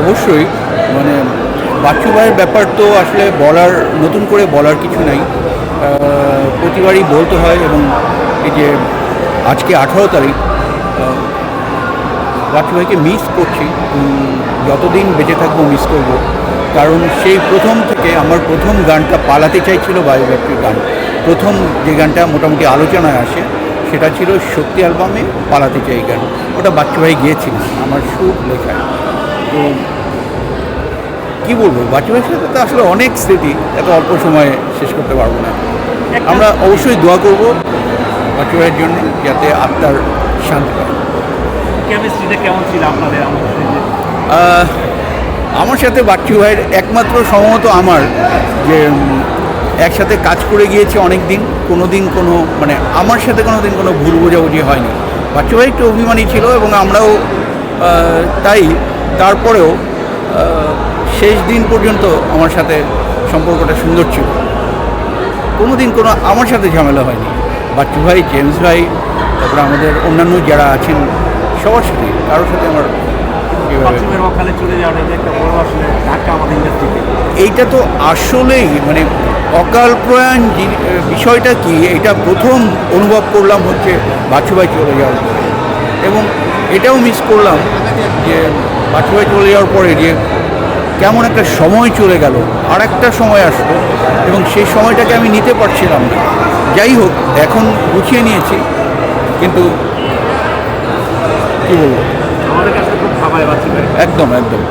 অবশ্যই মানে বাচ্চু ভাইয়ের ব্যাপার তো আসলে বলার, নতুন করে বলার কিছু নাই। প্রতিবারই বলতে হয় এবং এই যে আজকে আঠারো তারিখ বাচ্চু ভাইকে মিস করছি। যতদিন বেঁচে থাকব মিস করব। কারণ সেই প্রথম থেকে আমার প্রথম গানটা পালাতে চাইছিল বায়োগ্রাফির গান। প্রথম যে গানটা মোটামুটি আলোচনায় আসে, সেটা ছিল শক্তি অ্যালবামে পালাতে চাই গান। ওটা বাচ্চু ভাই গিয়েছিলেন আমার সুর লেখায়। কী বলব? বাচ্চু ভাইয়ের সাথে তো আসলে অনেক স্মৃতি এত অল্প সময়ে শেষ করতে পারব না। আমরা অবশ্যই দোয়া করব বাচ্চু ভাইয়ের জন্য যাতে আত্মার শান্তি পায়। কেমিস্ট্রিটা কেমন ছিল আপনাদের আমার সাথে? বাচ্চু ভাইয়ের একমাত্র সম্ভবত আমার যে একসাথে কাজ করে গিয়েছে অনেক দিন কোনো দিন কোনো মানে আমার সাথে কোনো দিন কোনো ভুল বোঝাবুঝি হয়নি। বাচ্চু ভাই একটু অভিমানী ছিল এবং আমরাও তাই তারপরেও শেষ দিন পর্যন্ত আমার সাথে সম্পর্কটা সুন্দর ছিল। কোনো দিন কোনো আমার সাথে ঝামেলা হয়নি। বাচ্চু ভাই জেমস ভাই তারপরে আমাদের অন্যান্য যারা আছেন সবার সাথে কারোর সাথে আমার এইটা তো আসলেই মানে অকাল প্রয়াণ বিষয়টা কি? এটা প্রথম অনুভব করলাম হচ্ছে বাচ্চুভাই চলে যাওয়ার। এবং এটাও মিস করলাম যে বাচ্চুভাই চলে যাওয়ার পরে যে কেমন একটা সময় চলে গেল আর একটা সময় আসলো এবং সেই সময়টাকে আমি নিতে পারছিলাম না। যাই হোক এখন গুছিয়ে নিয়েছি কিন্তু কী বলব? একদম একদম।